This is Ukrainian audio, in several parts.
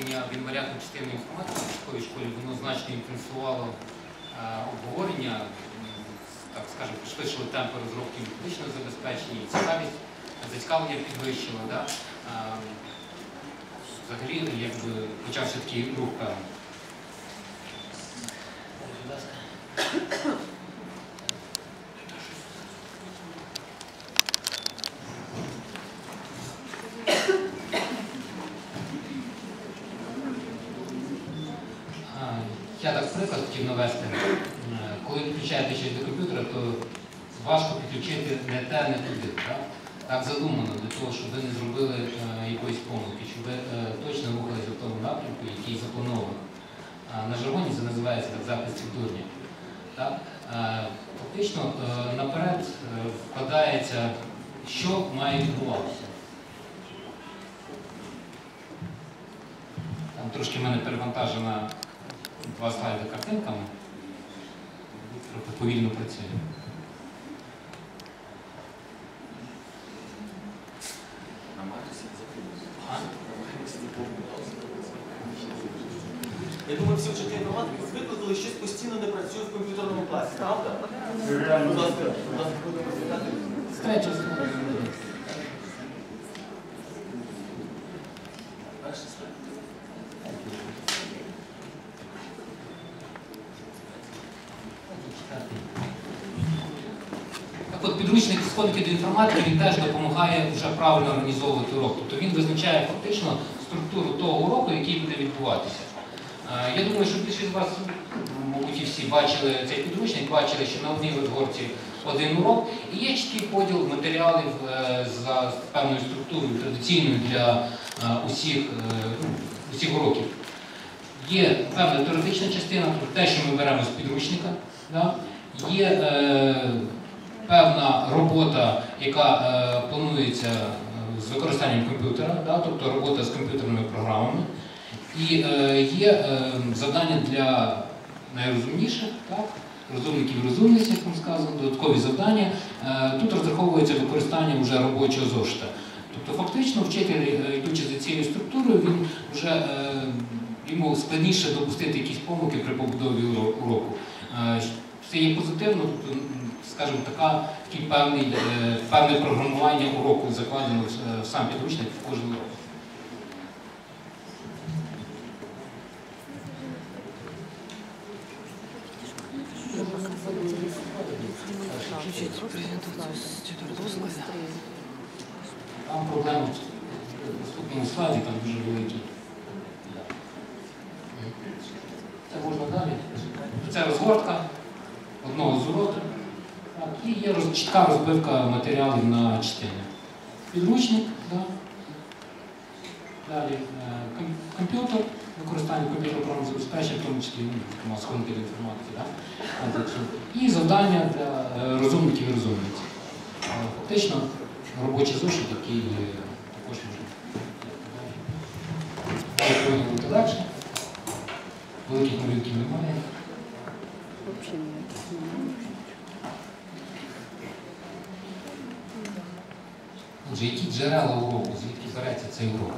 в інваріантну частину інформатики в школі школі воно значно інфлюенсувало е, обговорення, так скажемо, пришвидшило темпи розробки методичного забезпечення, і цікавість, зацікавлення підвищило. Да? Е, Взагалі, якби почався такий рух певний. Будь ласка. А, Я так приклад хотів навести. Е, Коли підключаєте щось до комп'ютера, то важко не туди. Так, так задумано для того, щоб ви не зробили е, якоїсь помилки, щоб ви е, точно рухалися в тому напрямку, який заплановано. На жаргоні це називається так, запис дурня. Так? Е, Фактично наперед вкладається, що має відбуватися. Там трошки в мене перевантажена два слайди картинками. Повільно працює. А? Я думаю, всі вчителі інформатики звикли, постійно не працює в комп'ютерному класі, правда? Будь ласка, будь ласка, будемо розглядати. З третього. Перший слайд. От підручник сходики до інформатики він теж допомагає вже правильно організовувати урок. Тобто він визначає фактично структуру того уроку, який буде відбуватися. Е, Я думаю, що більшість з вас, всі бачили цей підручник, бачили, що на одній розгорці один урок, і є чіткий поділ матеріалів е, за певною структурою, традиційною для е, усіх, е, ну, усіх уроків. Є певна теоретична частина, тобто те, що ми беремо з підручника. Да? Є е, певна робота, яка е, планується з використанням комп'ютера, да? тобто робота з комп'ютерними програмами. І е, є завдання для найрозумніших, так? розумників розумниць, як вам сказано, додаткові завдання. Е, тут розраховується використання вже робочого зошита. Тобто фактично вчитель, е, йдучи за цією структурою, він вже е, йому складніше допустити якісь помилки при побудові уроку. Це є позитивно, тобто, скажімо, така, певне програмування уроку закладено в сам підручник в кожен урок. Там проблема в наступному складі, там дуже великі. Це можна далі. Це розгортка одного з уроків. І є чітка розбивка матеріалів на чтення. Підручник, да. Далі е, комп'ютер, використання комп'ютера програмного забезпечення, в тому числі ну, сходинки до інформатики. Да? І завдання для е, розумників і розумниць. Е, Фактично робочий зошит, який також можна. Далі бути легше. Великих малюнків немає. Отже, які джерела уроку, звідки береться цей урок?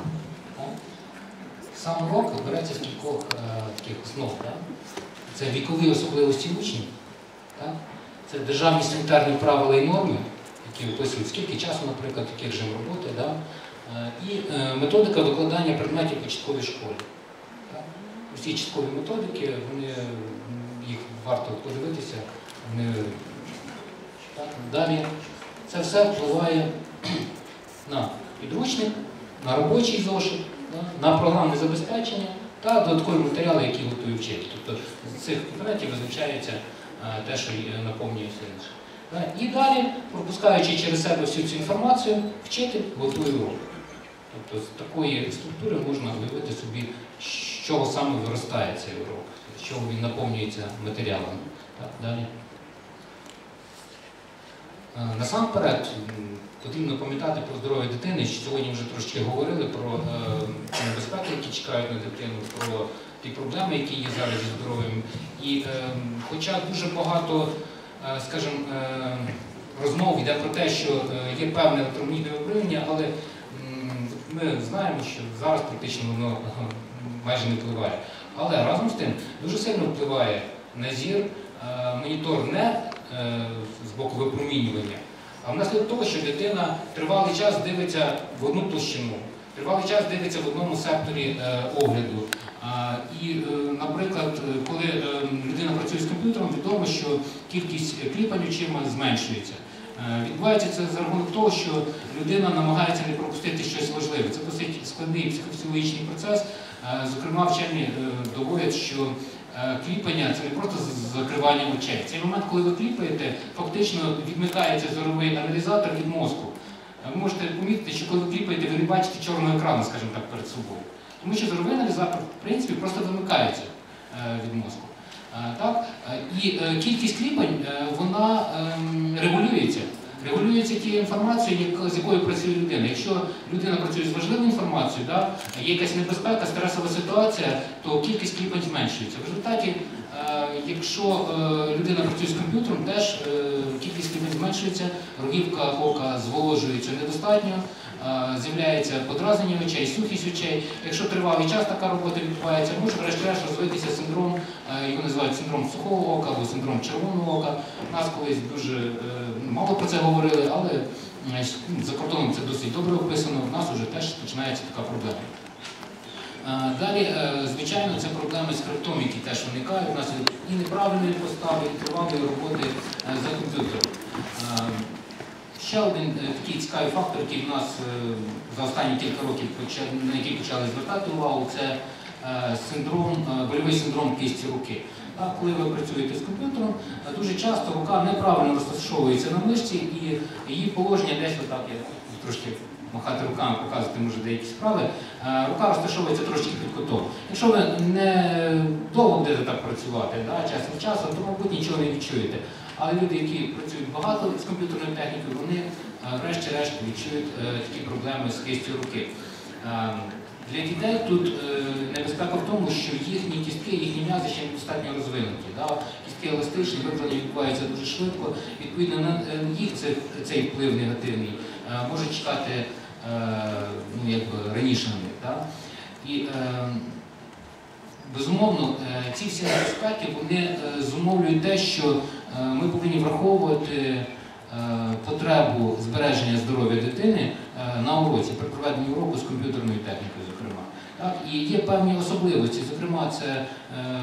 Сам урок береться з кількох е, таких основ. Це вікові особливості учнів, це державні санітарні правила і норми, які описують, скільки часу, наприклад, який режим роботи? Е, і е, методика викладання предметів початковій школі. Усі чіткові методики, їх варто подивитися. Далі це все впливає на підручник, на робочий зошит, на програмне забезпечення та додаткові матеріали, які готує вчитель. Тобто з цих компонентів визначається е, те, що наповнює все інше. І далі, пропускаючи через себе всю цю інформацію, вчитель готує урок. Тобто з такої структури можна уявити собі, з чого саме виростає цей урок, з чого він наповнюється матеріалами. Е, Насамперед потрібно пам'ятати про здоров'я дитини. що Сьогодні вже трошки говорили про е, небезпеки, які чекають на дитину, про ті проблеми, які є зараз зі здоров'ям. І е, хоча дуже багато, е, скажімо, е, розмов йде про те, що є певне електромагнітне випромінення, але ми знаємо, що зараз практично воно майже не впливає. Але разом з тим дуже сильно впливає на зір е, монітор не з боку випромінювання, а внаслідок того, що дитина тривалий час дивиться в одну площину, тривалий час дивиться в одному секторі е, огляду. А, І, е, наприклад, е, коли е, людина працює з комп'ютером, відомо, що кількість кліпань очима зменшується. Е, Відбувається це за рахунок того, що людина намагається не пропустити щось важливе. Це досить складний психофізіологічний процес. Е, Зокрема, вчені доводять, що кліпання це не просто закривання очей. Цей момент, коли ви кліпаєте, фактично відмикається зоровий аналізатор від мозку. Е, Ви можете помітити, що коли ви кліпаєте, ви не бачите чорного екрану, скажімо так, перед собою. Тому що зоровий аналізатор, в принципі, просто вимикається е, від мозку. Е, Так? Е, І е, кількість кліпань е, вона ем, регулюється. Регулюється тією інформацією, як, з якою працює людина. Якщо людина працює з важливою інформацією, да, є якась небезпека, стресова ситуація, то кількість кліпань зменшується. В результаті, е, якщо е, людина працює з комп'ютером, теж е, кількість кліпань зменшується, рогівка ока зволожується недостатньо, з'являється подразнення очей, сухість очей. Якщо тривалий час така робота відбувається, може врешті-решт розвитися синдром, його називають синдром сухого ока або синдром червоного ока. У нас колись дуже е, мало про це говорили, але е, за кордоном це досить добре описано. У нас вже теж починається така проблема. Далі, е, звичайно, це проблеми з хребтом, які теж виникають. У нас і неправильної постави, і тривалої роботи е, за комп'ютером. Ще один е, такий цікавий фактор, який в нас е, за останні кілька років на який почали звертати увагу, це е, синдром, больовий синдром кисті руки. Так, коли ви працюєте з комп'ютером, дуже часто рука неправильно розташовується на мишці і її положення десь отак, я трошки махати руками, показувати може деякі справи, рука розташовується трошки під кутом. Якщо ви не довго будете так працювати, да, час від часу, то, мабуть, нічого не відчуєте. Але люди, які працюють багато з комп'ютерною технікою, вони е, врешті-решт відчують е, такі проблеми з кистю руки. Е, Для дітей тут небезпека в тому, що їхні кістки, їхні м'язи ще недостатньо розвинуті. Кістки еластичні, випадення відбувається дуже швидко. Відповідно, на їх цей вплив негативний може чекати ну, раніше на них. І безумовно, ці всі небезпеки вони зумовлюють те, що ми повинні враховувати е, потребу збереження здоров'я дитини е, на уроці при проведенні уроку з комп'ютерною технікою, зокрема. Так, і є певні особливості. Зокрема, це е,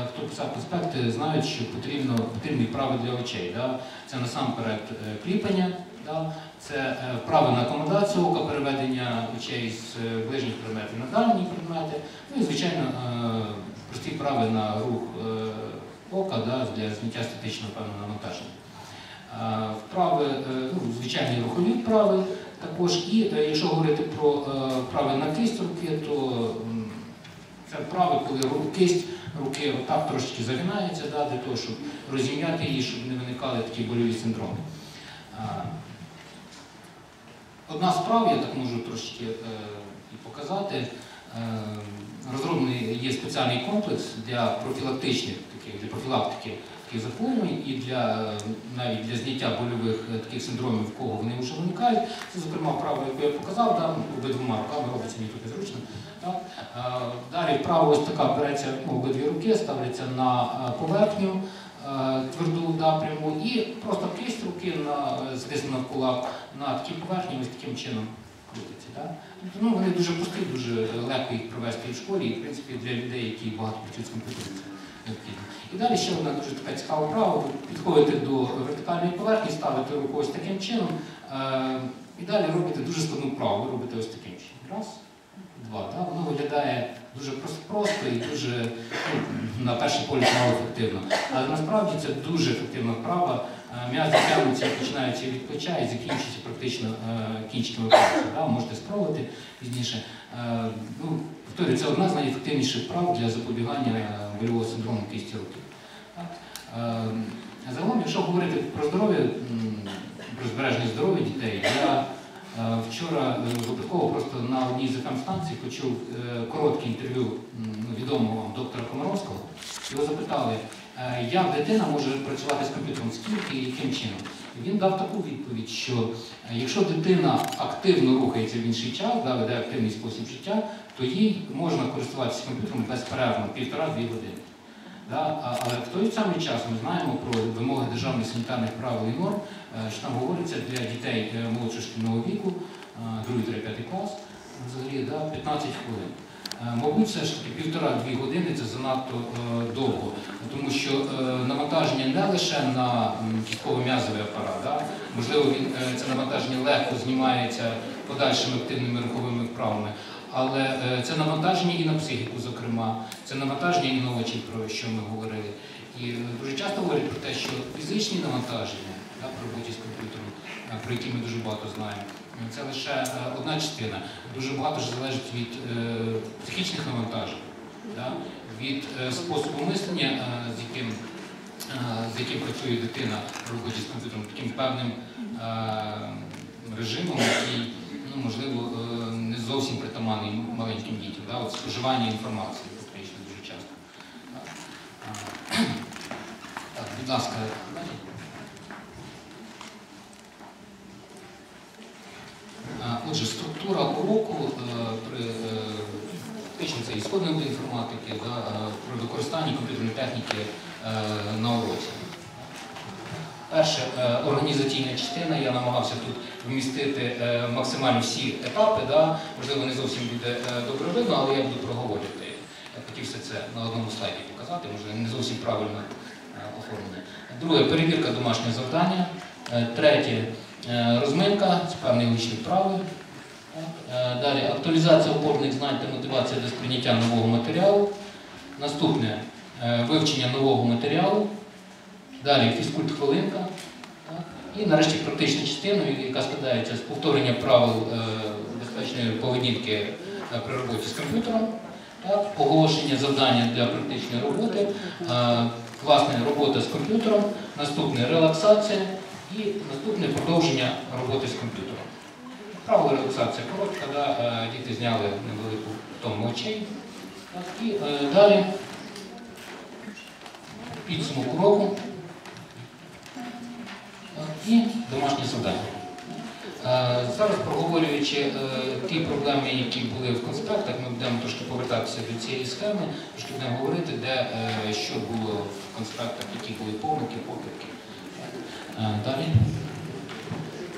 хто писав конспекти, знають, що потрібно потрібні вправи для очей. Да? Це насамперед е, кліпання, да? це е, вправи на акомодацію ока, переведення очей з е, ближніх предметів на дальні предмети. Ну і звичайно е, прості вправи на рух е, ока да, для зняття статичного певного навантаження. Вправи, е, ну, звичайні рухові вправи також. І е, якщо говорити про е, вправи на кисть руки, то це вправи, коли кисть руки отак трошечки загинається, да, для того, щоб розім'яти її, щоб не виникали такі больові синдроми. Одна з вправ, я так можу трошечки і показати. Розроблений є спеціальний комплекс для профілактичних таких, для профілактики таких захворювань і для навіть для зняття больових е, таких синдромів, в кого вони вже виникають. Це, зокрема, вправа, яку я показав, да, обидвома руками робиться мені тут зручно. Е, Далі вправа ось така береться ну, обидві руки, ставляться на е, поверхню е, тверду напряму і просто кисть руки на, кулак на такій поверхні ось таким чином крутиться. Да? Тобто, ну, вони дуже прості, дуже легко їх провести в школі, і в принципі для людей, які багато працюють з комп'ютером. це необхідно. І далі ще одна дуже така цікава вправа. Підходите до вертикальної поверхні, ставите руку ось таким чином, е, і далі робите дуже складну вправу. Робите ось таким чином. Раз, два. Да? Воно виглядає дуже просто і дуже ну, на перший погляд мало ефективно. Але насправді це дуже ефективна вправа. Е, М'язи тягнуться, починаються від плеча і закінчуються практично е, кінчиками пальців. Да? Можете спробувати пізніше. Е, Ну, повторюю, це одна з найефективніших вправ для запобігання больового синдрому кисті руки. Загалом, якщо говорити про здоров'я, про збереження здоров'я дітей, я вчора випадково просто на одній з станцій почув коротке інтерв'ю відомого доктора Комаровського. Його запитали, як дитина може працювати з комп'ютером, скільки і яким чином. Він дав таку відповідь, що е, якщо дитина активно рухається в інший час, да, веде активний спосіб життя, то їй можна користуватися комп'ютером безперервно півтора-дві години. Да? Але в той самий час ми знаємо про вимоги державних санітарних правил і норм, е, що там говориться для дітей е, молодшого шкільного віку, 2-5 клас, взагалі да, 15 хвилин. Е, Мабуть, все ж таки півтора-дві години це занадто е, довго, тому що е, навантаження не лише на кістково-м'язовий апарат, можливо, це навантаження легко знімається подальшими активними руховими вправами, але це навантаження і на психіку, зокрема, це навантаження і на очі, про що ми говорили. І дуже часто говорять про те, що фізичні навантаження да, роботі з комп'ютером, про які ми дуже багато знаємо, це лише е, одна частина. Дуже багато ж залежить від е, психічних навантажень, від е, способу мислення, з яким, з яким працює дитина при роботі з комп'ютером, таким певним режимом, який, ну, можливо, не зовсім притаманний маленьким дітям. Да, от споживання інформації фактично дуже часто. Так, будь ласка, далі. А, Отже, структура уроку е, е, фактично це ісходної інформатики, да, е, при використанні комп'ютерної техніки на уроці. Перше, організаційна частина. Я намагався тут вмістити максимально всі етапи. Можливо, не зовсім буде добре видно, але я буду проговорювати. Я хотів все це на одному слайді показати, можливо, не зовсім правильно оформлене. Друге, перевірка домашнього завдання. Третє, розминка з певної логічної вправи. Е, Далі актуалізація опорних знань та мотивація до сприйняття нового матеріалу. Наступне е, вивчення нового матеріалу. Далі фізкульт-хвилинка. І нарешті практична частина, яка складається з повторення правил е, безпечної поведінки е, при роботі з комп'ютером, оголошення завдання для практичної роботи, е, власне робота з комп'ютером, наступне релаксація і наступне продовження роботи з комп'ютером. Правила релаксація коротка, да, е, діти зняли невелику втому очей. І е, далі підсумок уроку. І домашнє завдання. Е, Зараз проговорюючи ті проблеми, які були в конспектах, ми будемо трошки повертатися до цієї схеми, трошки будемо говорити, де що було в конспектах, які були помилки, покидки. Е, Далі.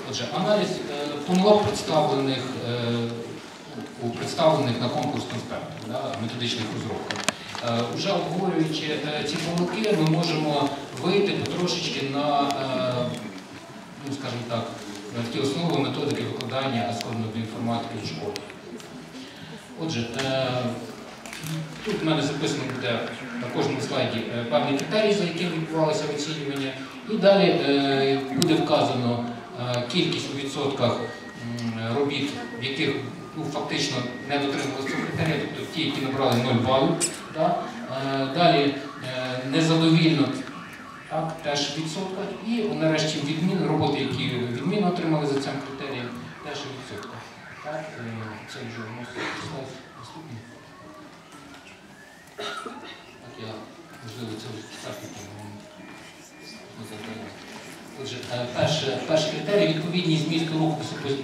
Отже, аналіз е, помилок представлених е, представлених на конкурс конспектів, да, методичних розробках. Уже обговорюючи ці помилки, ми можемо вийти потрошечки на, ну, скажімо так, на такі основи методики викладання складної інформатики в школі. Отже, тут в мене записано буде на кожному слайді е, певні критерії, за якими відбувалося оцінювання, і далі е, буде вказано е, кількість у відсотках робіт, в яких ну, фактично не дотримувалися цього критерія, тобто ті, які набрали 0 балів. Да? Е, Далі незадовільно так, теж в відсотках. І нарешті відмін, роботи, які відмінно отримали за цим критерієм, теж у відсотках. Так, це вже у нас слайд наступний. Так, я, можливо, це так. Отже, е, перше, перший критерій відповідність змісту руху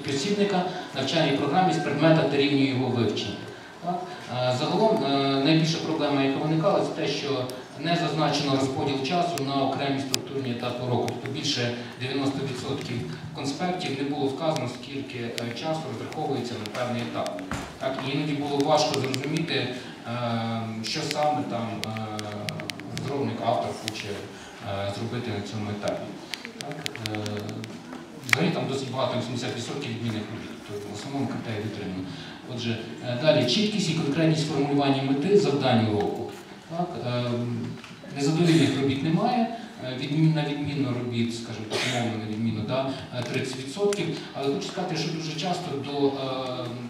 посібника навчальній програмі з предмета та рівню його вивчення. Так? Е, Загалом е, найбільша проблема, яка виникала, це те, що не зазначено розподіл часу на окремі структурні етапи уроку. Тобто більше 90% конспектів не було вказано, скільки часу розраховується на певний етап. Так? І іноді було важко зрозуміти, що саме там е, розробник, автор хоче е, зробити на цьому етапі. Е, Взагалі там досить багато, 80% відмінних робіт, тобто в основному критерії дотримано. Отже, далі чіткість і конкретність формулювання мети завдань уроку. Е, Незадовільних робіт немає, на відмінно робіт, скажімо так, умовно на е, 30%. Але хочу сказати, що дуже часто до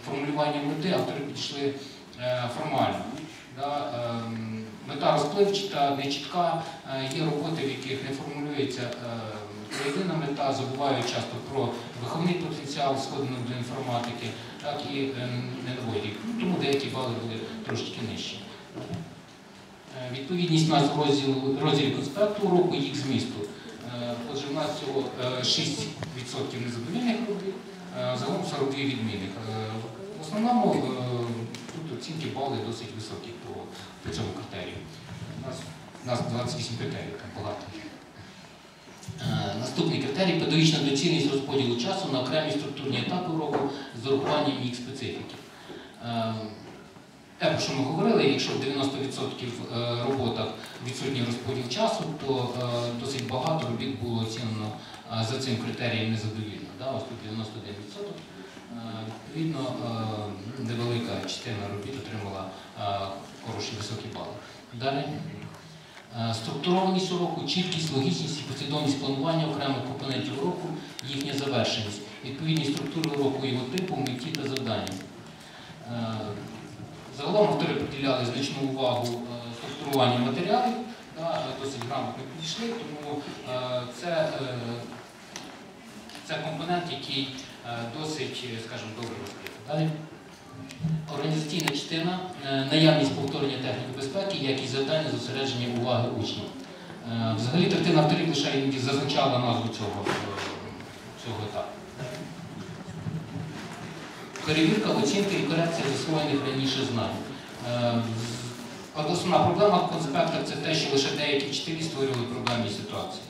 формулювання мети автори підійшли е, формально. Ем, Мета розпливчата, нечітка, Е, є роботи, в яких не формулюється е, єдина мета, забувають часто про виховний потенціал, сходинок до інформатики, так і е, не доводять. Тому деякі бали були трошки нижчі. Відповідність назв розділу розділі конспекту уроку, їх змісту. Отже, в нас всього е, 6% незадовільних робіт, загалом 42 відмінних. В основному оцінки бали досить високі по, по цьому критерію. У нас, у нас 28 критеріїв, там багато. Е, Наступний критерій педагогічна доцільність розподілу часу на окремі структурні етапи уроку з урахуванням їх специфіки. Е, Те, про що ми говорили, якщо в 90% е, роботах відсутній розподіл часу, то е, досить багато робіт було оцінено за цим критерієм незадовільно. Да? Ось тут 91%. Е, Відповідно, е, невелика частина робіт отримала е, хороші високі бали. Далі. Структурованість уроку, чіткість, логічність і послідовність планування окремих компонентів уроку, їхня завершеність, відповідність структури уроку його типу, меті та завданням. Е, Загалом автори приділяли значну увагу структуруванню матеріалів, досить грамотно підійшли, тому це, це компонент, який досить, е, скажімо, добре розкритий. Далі. Організаційна частина, е, наявність повторення техніки безпеки, як і завдання зосередження уваги учнів. Е, Взагалі третина авторів лише іноді зазначала назву цього, е, цього етапу. Перевірка, оцінка і корекція засвоєних раніше знань. Е, Основна проблема в конспектах це те, що лише деякі вчителі створювали проблемні ситуації.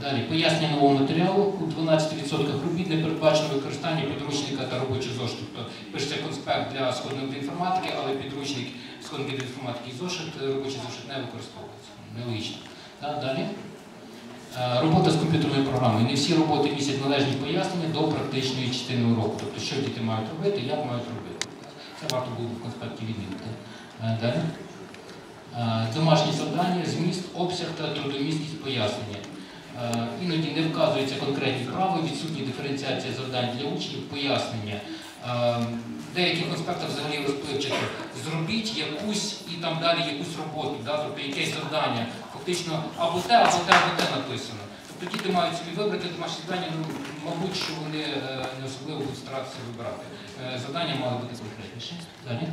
Далі пояснення нового матеріалу. У 12% робіт не передбачено використання підручника та робочих зошитів. Тобто пишеться конспект для сходинок інформатики, але підручник сходинки до інформатики і зошит, е, робочий зошит не використовується. Нелогічно. Далі. Е, Робота з комп'ютерною програмою. Не всі роботи містять належні пояснення до практичної частини уроку. Тобто, що діти мають робити, як мають робити. Це варто було в конспекті відмінити. Е, Далі. Домашні завдання, зміст, обсяг та трудомісткість пояснення. Е, Іноді не вказуються конкретні вправи, відсутні диференціація завдань для учнів, пояснення. Е, В деяких конспектах взагалі розпливчато. Зробіть якусь і там далі якусь роботу, да? тобто якесь завдання. Фактично або те, або те, або те написано. Тобто діти мають собі вибрати домашні завдання, ну, мабуть, що вони е, не особливо будуть старатися вибирати. Е, Завдання мали бути конкретніше. Далі.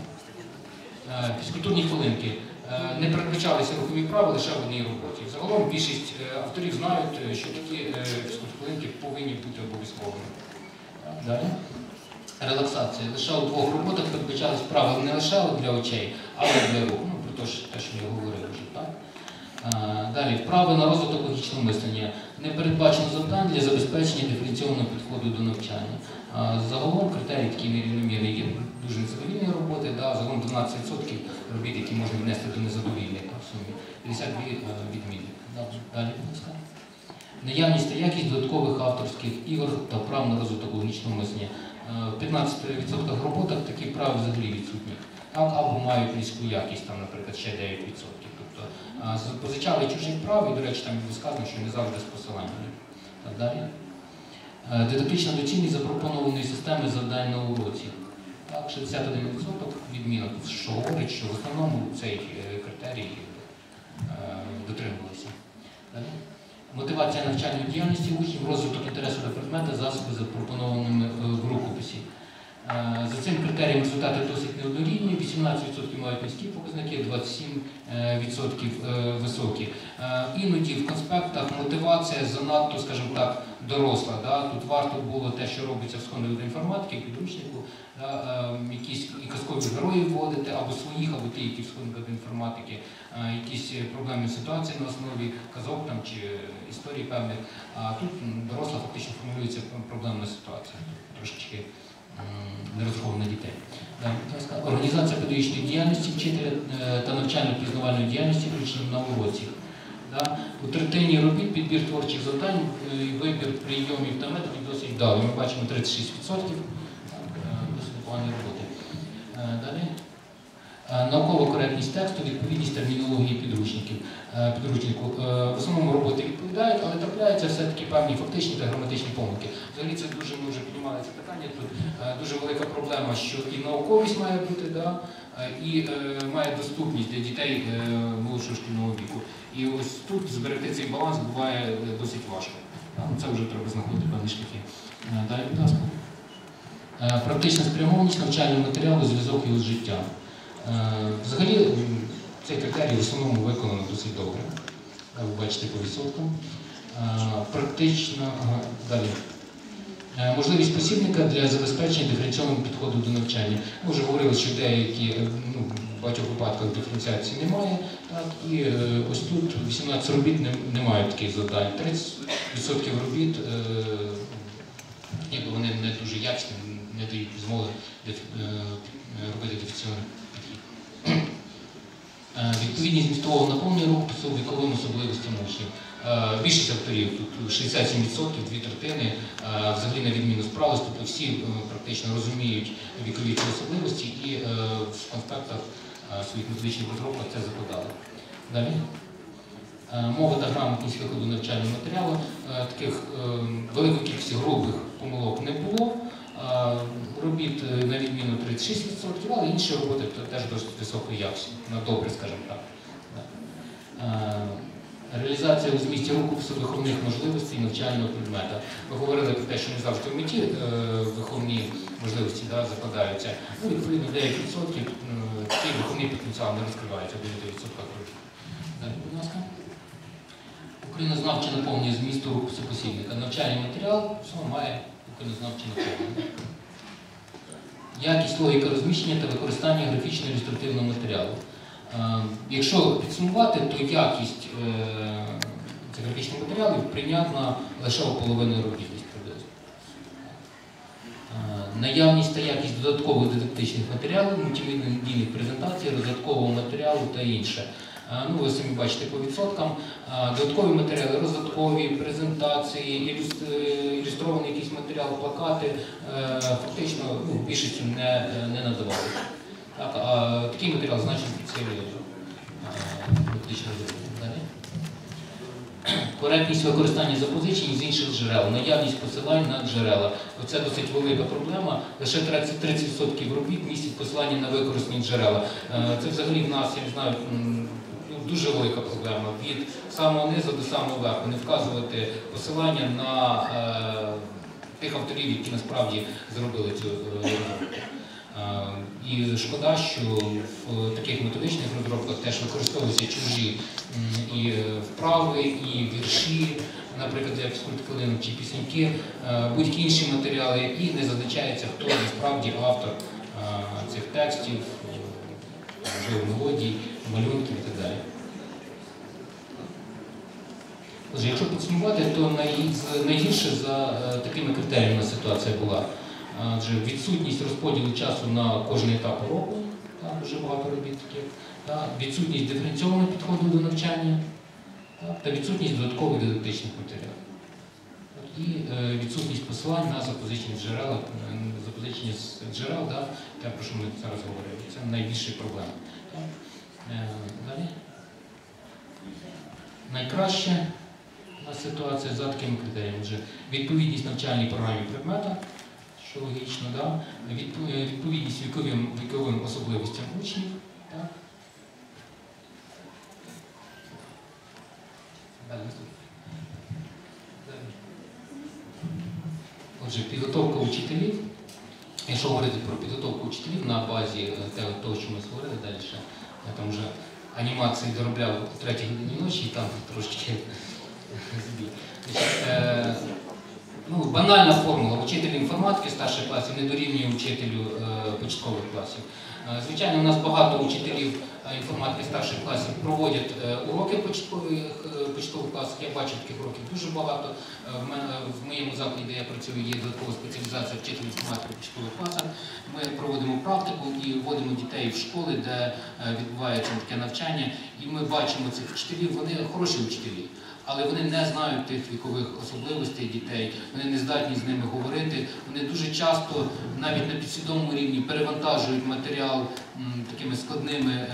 Е, Фізкультурні хвилинки. Е, Не передбачалися рухові вправи лише в одній роботі. Загалом більшість е, авторів знають, е, що такі е, повинні бути обов'язковими. Далі. Релаксація. Лише у двох роботах передбачались правила не лише для очей, але й для рук. Ну, про те, що я говорив вже. Так? Далі, вправи на розвиток логічного мислення. Не передбачено завдань для забезпечення диференційованого підходу до навчання. Загалом критерій такий нерівномірний є дуже незадовільні роботи, загалом 12% робіт, які можна внести до незадовільних в сумі. 52 е, відмінних. Далі, будь ласка. Наявність та якість додаткових авторських ігор та вправ на розвиток логічного мислення. Е, В 15% роботах такі вправи взагалі відсутні. Так, або мають низьку якість, наприклад, ще 9%. Тобто позичали чужі вправи, і, до речі, там було сказано, що не завжди з посиланнями. Так далі. Е, Дидактична доцільність запропонованої системи завдань на уроці. Так, 61% відмінок, що говорить, що в основному цей е, критерій е, дотримувалися. Мотивація навчальної діяльності учнів, розвиток інтересу до предмета, засоби запропонованими в рукописі. Е, За цим критерієм результати досить неоднорідні. 18% мають низькі показники, 27% е, високі. Е, Іноді в конспектах мотивація занадто, скажімо так, доросла. Тут варто було те, що робиться в школі до інформатики, підручнику, якісь і казкові герої вводити, або своїх, або ті, які в до інформатики, якісь проблемні ситуації на основі казок чи історій певних. А тут доросла фактично формулюється проблемна ситуація. Трошечки м, нерозрахована дітей. Ласка. Організація педагогічної діяльності вчителя е, та навчально-пізнавальної діяльності учнів на уроці. У третині робіт підбір творчих завдань, е, вибір прийомів та методів досить вдалий. Ми бачимо 36%. Наукова коректність тексту, відповідність термінології підручників. е, підручнику. Е, В основному роботи відповідають, але трапляються все-таки певні фактичні та граматичні помилки. Взагалі це дуже ми вже піднімали це питання. Тут е, дуже велика проблема, що і науковість має бути, да, е, і е, має доступність для дітей е, молодшого шкільного віку. І ось тут зберегти цей баланс буває е, досить важко. Це вже треба знаходити певні шляхи. Е, Далі, будь ласка. Е, Практична спрямованість навчального матеріалу, зв'язок його з життям. Е, Взагалі цей критерій в основному виконано досить добре. Е, Ви бачите по відсоткам. Е, Практично далі. Можливість посібника для забезпечення диференційного підходу до навчання. Ми вже говорили, що деякі ну, в багатьох випадках диференціації немає. Так, і ось тут 18 робіт не, немає таких завдань. 30% робіт, ніби вони не дуже якісні, не дають змоги робити. Е, Відповідність змістового наповнення руху віковим особливостям учнів. Е, Більшість авторів, тут 67%, дві третини, е, взагалі на відміну справи, тобто всі е, практично розуміють вікові особливості і е, в конспектах е, своїх методичних розробках це закладали. Далі. Е, Мова та грамотність виходу навчального матеріалу. Е, Таких е, великої кількості грубих помилок не було. Робіт е, на відміну 36%, але інші роботи теж досить високої якості, на добре, скажімо так. Реалізація у змісті рукопису виховних можливостей навчального предмета. Ви говорили про те, що не завжди в меті е, виховні можливості да, закладаються. Ну, відповідно, 9% е, такий виховний потенціал не розкривається в 9%. Далі, будь ласка. Українознавче наповнення змісту рукопису посібника. Навчальний матеріал все має українознавче наповнення. Якість логіка розміщення та використання графічно-ілюстративного матеріалу. Е, Якщо підсумувати, то якість е, цих графічних матеріалів прийнятна лише у десь приблизно. Е, Наявність та якість додаткових дидактичних матеріалів, мультимедійних презентацій, розвиткового матеріалу та інше. Е, Ну, ви самі бачите по відсоткам. Е, Додаткові матеріали, розвиткові, презентації, ілюстрований якийсь матеріал, плакати, е, фактично ну, більшістю не, не надавали. Так, а такий матеріал значно підсилює розробку. Коректність використання запозичень з інших джерел, наявність посилань на джерела. Оце досить велика проблема. Лише 30%, 30% робіт містять посилання на використані джерела. Це взагалі в нас, я не знаю, дуже велика проблема. Від самого низу до самого верху. Не вказувати посилання на е, тих авторів, які насправді зробили цю е. Е, І шкода, що в таких методичних розробках теж використовуються чужі і вправи, і вірші, наприклад, як скульптклин чи пісеньки, будь-які інші матеріали, і не зазначається, хто насправді автор цих текстів, мелодій, малюнків і так далі. Отже, якщо підсумувати, то найгірше за е, такими критеріями ситуація була. Адже відсутність розподілу часу на кожний етап уроку, там дуже багато робіт таких, відсутність диференційованого підходу до навчання та, відсутність додаткових дидактичних матеріалів. І е, відсутність посилань на запозичені джерела, е, запозичені з джерел, те, про що ми зараз говорили. Це найбільша проблема. Е, Далі. Найкраще у нас ситуація за такими критеріями. Отже, відповідність навчальній програмі предмета, що логічно, да? Е, відповідність віковим, віковим особливостям учнів. Так? Отже, підготовка учителів. Якщо говорити про підготовку учителів на базі е, того, що ми створили далі, я там вже анімації доробляв о третій годині ночі і там трошки. Е, Ну, банальна формула. Вчитель інформатики старших класів не дорівнює вчителю е, початкових класів. Е, Звичайно, у нас багато учителів е, інформатики старших класів проводять е, уроки початкових, е, початкових класів. Я бачу таких уроків дуже багато. Е, В, моєму закладі, де я працюю, є додаткова спеціалізація вчителів інформатики початкових класах. Ми проводимо практику і вводимо дітей в школи, де е, відбувається таке навчання. І ми бачимо цих вчителів, вони хороші вчителі але вони не знають тих вікових особливостей дітей, вони не здатні з ними говорити. Вони дуже часто навіть на підсвідомому рівні перевантажують матеріал такими складними, е,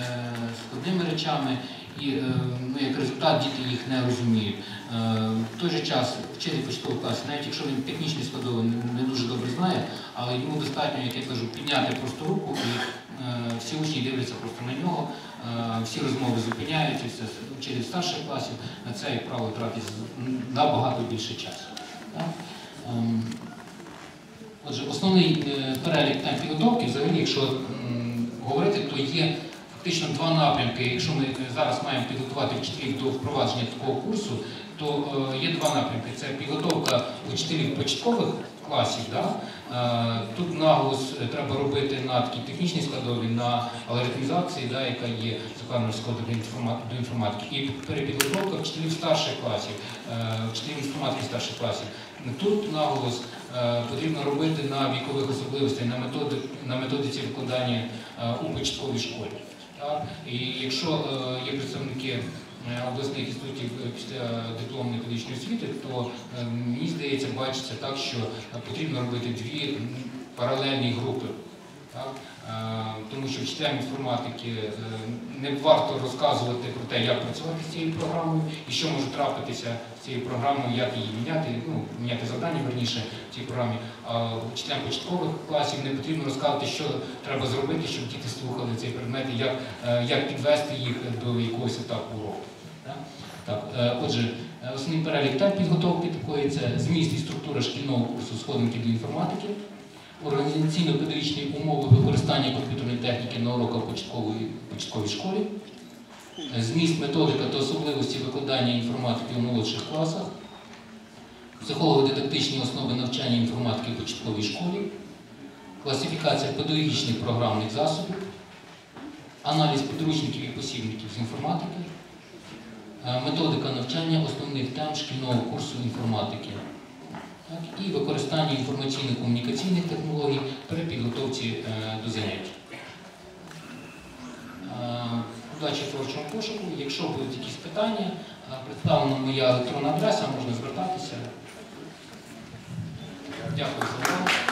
складними речами, і е, ну, як результат діти їх не розуміють. Е, в той же час вчитель початкового класу, навіть якщо він технічний складовий не, дуже добре знає, але йому достатньо, як я кажу, підняти просто руку і всі учні дивляться просто на нього. Е, Всі розмови зупиняються, все вчитель старших класів на це, як правило, тратить набагато більше часу. Ем, Отже, основний е, перелік тем підготовки, взагалі, якщо говорити, то є фактично два напрямки. Якщо ми зараз маємо підготувати вчителів до впровадження такого курсу, то е, є два напрямки: це підготовка учителів початкових класів. Да? Е, Тут наголос е, треба робити на такій технічній складові, на алгоритмізації, да, яка є закладена складові до інформатики, і перепідготовка вчителів старших класів, е, вчителів інформатики старших класів. Тут наголос потрібно робити на вікових особливостях, на, методи, на методиці викладання у початковій школі. Так? І якщо є представники обласних інститутів е, після дипломної педагогічної освіти, то е, мені здається, бачиться так, що е, потрібно робити дві паралельні групи. Е, Тому що вчителям інформатики е, не варто розказувати про те, як працювати з цією програмою і що може трапитися з цією програмою, як її міняти, ну, міняти завдання верніше в цій програмі. А вчителям початкових класів не потрібно розказувати, що треба зробити, щоб діти слухали цей предмет, і як, е, як підвести їх до якогось етапу уроку. Так? Е, отже, е, основний перелік тем підготовки такої це зміст і структура шкільного курсу сходинки до інформатики, організаційно-педагогічні умови використання комп'ютерної техніки на уроках початкової, початковій школі, е, зміст, методика та особливості викладання інформатики у молодших класах, психолого-дидактичні основи навчання інформатики в початковій школі, класифікація педагогічних програмних засобів, аналіз підручників і посібників з інформатики, методика навчання основних тем шкільного курсу інформатики так, і використання інформаційно-комунікаційних технологій при підготовці е, до занять. Е, Удачі в творчому пошуку. Якщо будуть якісь питання, е, представлена моя електронна адреса, можна звертатися. Дякую за увагу.